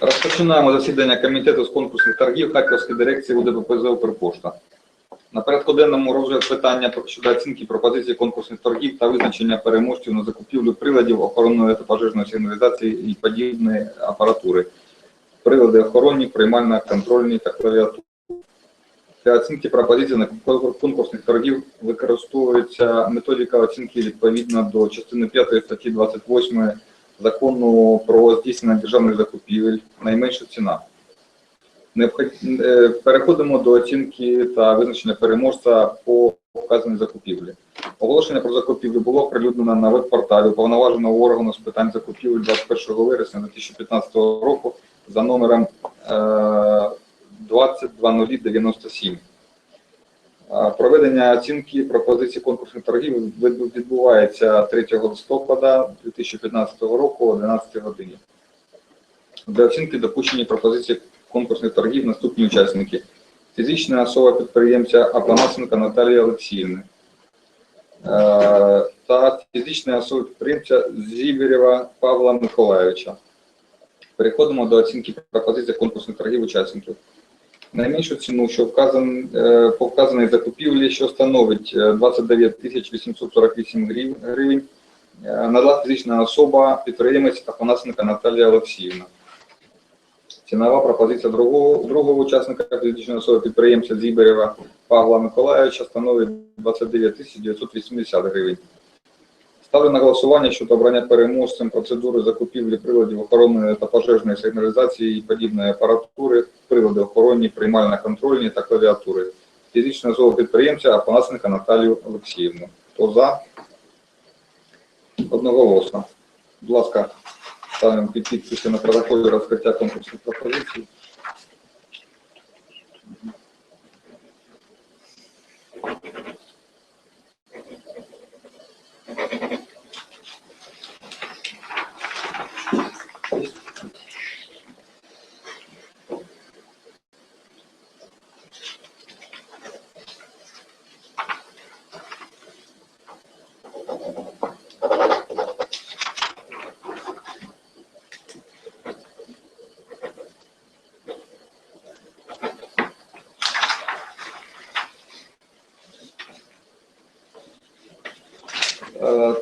Розпочинаємо засідання комітету з конкурсних торгів Харківської дирекції УДППЗ «Укрпошта». На порядку денному розгляд питання щодо оцінки пропозицій конкурсних торгів та визначення переможців на закупівлю приладів охоронної та пожежної сигналізації і подібної апаратури. Прилади охоронні, приймально-контрольні та клавіатури. Для оцінки пропозицій на конкурсних торгів використовується методика оцінки відповідно до частини 5 статті 28 закону про здійснення державних закупівель, найменша ціна. Е, Переходимо до оцінки та визначення переможця по вказаній закупівлі. Оголошення про закупівлю було оприлюднено на веб-порталі уповноваженого органу з питань закупівель 21 вересня 2015 року за номером е, 202097. Е, Проведення оцінки пропозицій конкурсних торгів відбувається 3 листопада 2015 року о 12 годині. Для оцінки допущені пропозиції конкурсних торгів наступні учасники. Фізична особа підприємця Апанасенка Наталія Олексіївни е, та фізична особа підприємця Зіберєва Павла Миколайовича. Переходимо до оцінки пропозицій конкурсних торгів учасників. Найменшу ціну, що вказан, е, по вказаній закупівлі, що становить е, 29 тисяч 848 грів- гривень, е, надала фізична особа, підприємець Афанасенка Наталія Олексіївна. Цінова пропозиція другого, другого учасника фізичної особи підприємця Зіберєва Павла Миколаївича становить 29 тисяч 980 гривень. Ставлю на голосування щодо обрання переможцем процедури закупівлі приладів охоронної та пожежної сигналізації і подібної апаратури, прилади охоронні, приймально-контрольні та клавіатури. Фізичної особи підприємця Апанасенка Наталію Олексіївну. Хто за? Одноголосно. Будь ласка, ставимо під підписи на протоколі розкриття конкурсних пропозицій.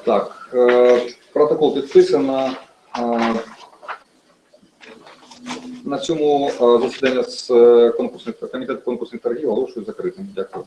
Так, е, протокол підписано. Е, На цьому е, засідання з е, конкурсних комітету конкурсних торгів оголошую закритим. Дякую.